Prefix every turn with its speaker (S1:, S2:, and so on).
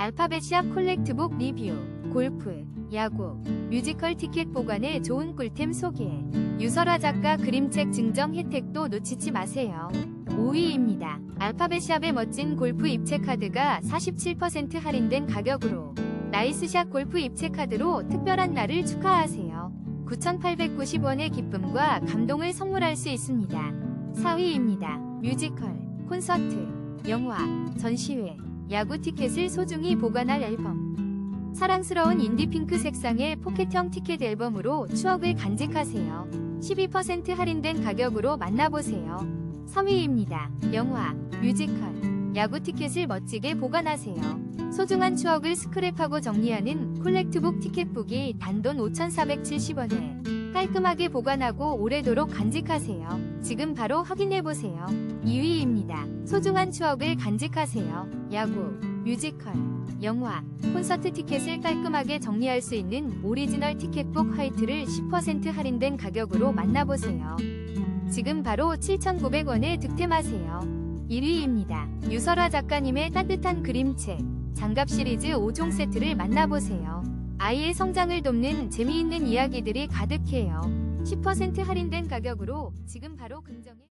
S1: 알파벳 시합 콜렉트북 리뷰, 골프, 야구, 뮤지컬 티켓 보관에 좋은 꿀템 소개, 유설화 작가 그림책 증정 혜택도 놓치지 마세요. 5위입니다. 알파벳 시합의 멋진 골프 입체 카드가 47% 할인된 가격으로 나이스샷 골프 입체 카드로 특별한 날을 축하하세요. 9,890원의 기쁨과 감동을 선물할 수 있습니다. 4위입니다. 뮤지컬, 콘서트, 영화, 전시회, 야구 티켓을 소중히 보관할 앨범. 사랑스러운 인디핑크 색상의 포켓형 티켓 앨범으로 추억을 간직하세요. 12% 할인된 가격으로 만나보세요. 3위입니다. 영화, 뮤지컬, 야구 티켓을 멋지게 보관하세요. 소중한 추억을 스크랩하고 정리하는 콜렉트북 티켓북이 단돈 5,470원에 깔끔하게 보관하고 오래도록 간직하세요. 지금 바로 확인해보세요. 2위입니다. 소중한 추억을 간직하세요. 야구, 뮤지컬, 영화, 콘서트 티켓을 깔끔하게 정리할 수 있는 오리지널 티켓북 화이트를 10% 할인된 가격으로 만나보세요. 지금 바로 7,900원에 득템하세요. 1위입니다. 유설화 작가님의 따뜻한 그림책, 장갑 시리즈 5종 세트를 만나보세요. 아이의 성장을 돕는 재미있는 이야기들이 가득해요. 10% 할인된 가격으로 지금 바로 긍정해